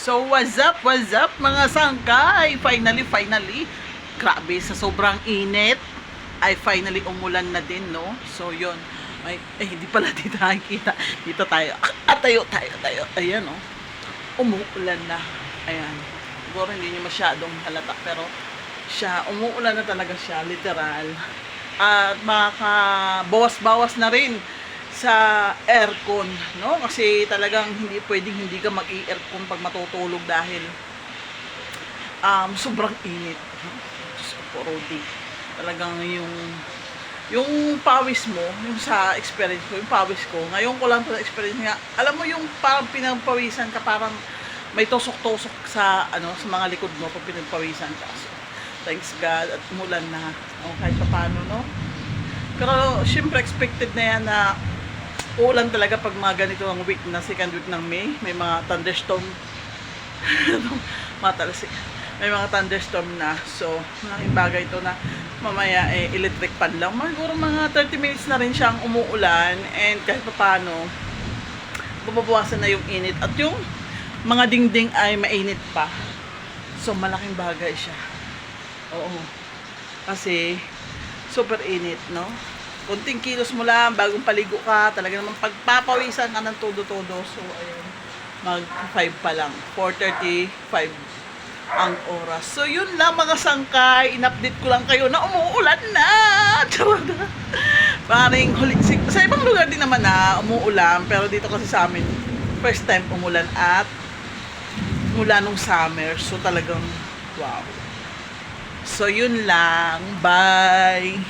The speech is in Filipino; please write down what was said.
So, what's up, what's up mga sangkay? Finally, finally, grabe, sa sobrang init, ay finally umulan na din, no? So, yun. Ay, eh, hindi pala dito nakikita. Dito tayo. At tayo, tayo, tayo. Ayan, no? Umuulan na. Ayan. Siguro hindi nyo masyadong halata, pero siya, umuulan na talaga siya, literal. At makabawas-bawas na rin sa aircon, no? Kasi talagang hindi pwedeng hindi ka mag-i-aircon pag matutulog dahil um, sobrang init. Diyos ko po, Rudy. Talagang yung yung pawis mo, yung sa experience ko, yung pawis ko, ngayon ko lang sa experience nga, alam mo yung parang pinagpawisan ka, parang may tusok-tusok sa, ano, sa mga likod mo pag pinagpawisan ka. So, thanks God, at umulan na, o, kahit pa paano, no? Pero, syempre, expected na yan na uulan talaga pag mga ganito ang week na second week ng May. May mga thunderstorm. mga talasik. May mga thunderstorm na. So, malaking bagay ito na mamaya eh, electric pan lang. Siguro mga 30 minutes na rin siyang umuulan and kahit pa paano, babawasan na yung init. At yung mga dingding ay mainit pa. So, malaking bagay siya. Oo. Kasi, super init, no? Kunting kilos mo lang, bagong paligo ka, talaga naman pagpapawisan ka ng todo-todo. So, ayun, mag 5 pa lang. 4.35 ang oras. So, yun lang mga sangkay. In-update ko lang kayo na umuulan na. Charot. Paring huli. si- Sa ibang lugar din naman na umuulan. Pero dito kasi sa amin, first time umulan at mula nung summer. So, talagang wow. So, yun lang. Bye!